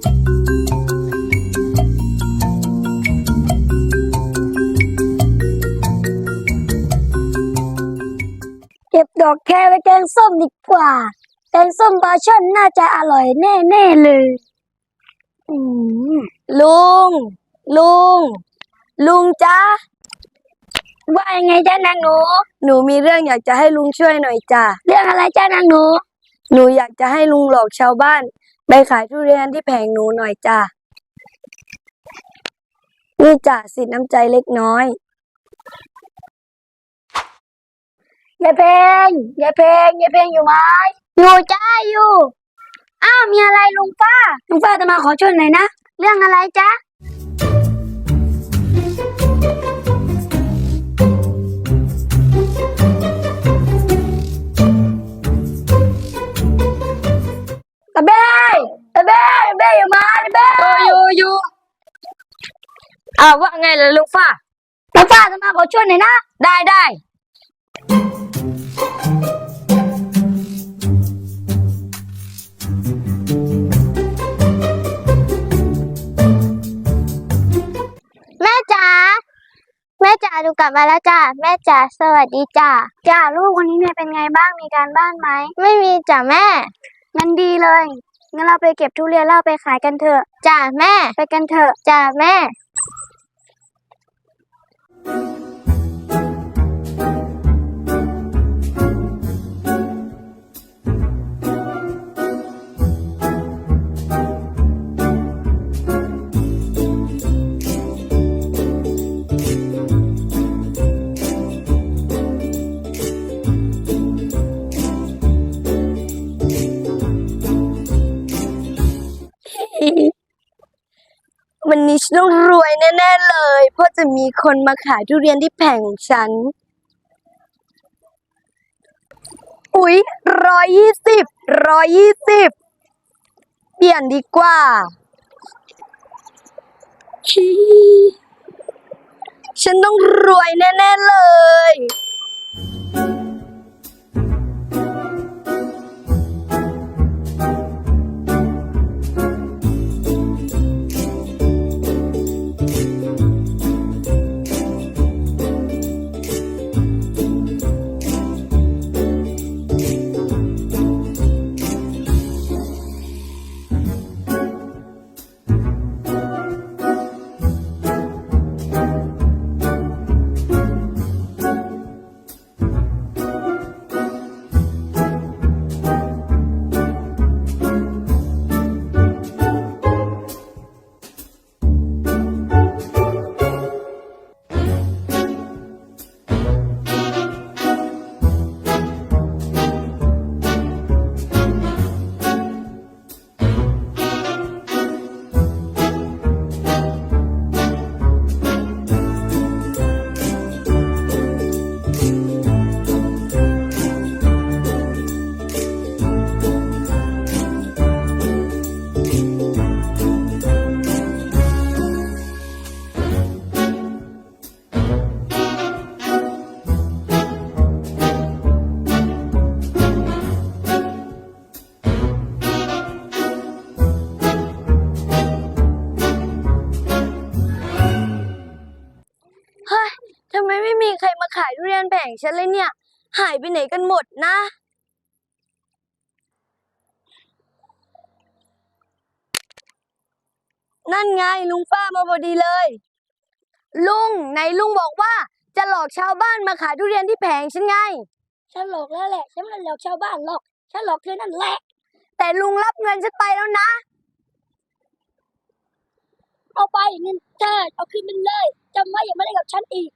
เก็บดอกแครไว้แกงส้มดีกว่า แกงส้มปลาช่อนน่าจะอร่อยแน่ๆเลยอืมลุง ลุง ลุงจ้าว่ายังไงจ้านางหนู หนูมีเรื่องอยากจะให้ลุงช่วยหน่อยจ้ะ เรื่องอะไรจ้านางหนู หนูอยากจะให้ลุงหลอกชาวบ้าน ไปขายทุเรียนที่แผงหนูหน่อยจ้ะ นี่จ้ะสิทธิ์น้ำใจเล็กน้อยยายเพลงยายเพลงยายเพลงอยู่ไหมอยู่จ้าอยู่ อ้าวมีอะไรลุงป้าลุงป้าจะมาขอช่วยหน่อยนะ เรื่องอะไรจ๊ะ อาว่าไงล่ะลุงฟ้าลุงป้าจะมาขอช่วยหน่อยนะ ได้ได้แม่จ๋าแม่จ๋าหนูกลับมาแล้วจ้าแม่จ๋าสวัสดีจ้าจ้าลูกวันนี้เนี่เป็นไงบ้างมีการบ้านไหมไม่มีจ้าแม่งั้นดีเลยงั้นเราไปเก็บทุเรียนแล้วเอาไปขายกันเถอะจ้าแม่ ไปกันเถอะจ้าแม่ วันนี้ฉันต้องรวยแน่ๆเลย เพราะจะมีคนมาขายทุเรียนที่แผงของฉัน อุ๊ยร้อยยี่สิบร้อยยี่สิบเปลี่ยนดีกว่าฮีฉันต้องรวยแน่ๆเลย ขายทุเรียนแผงฉันเลยเนี่ย หายไปไหนกันหมดนะนั่นไงลุงป้ามาพอดีเลย ลุงไหนลุงบอกว่า จะหลอกชาวบ้านมาขายทุเรียนที่แผงฉันไง ฉันหลอกแล้วแหละ ฉันไม่ได้หลอกชาวบ้านหรอก ฉันหลอกเธอนั่นแหละ แต่ลุงรับเงินฉันไปแล้วนะ เอาไปเงินเธอเอาคืนมันเลยจำไว้อย่ามาเล่นกับฉันอีก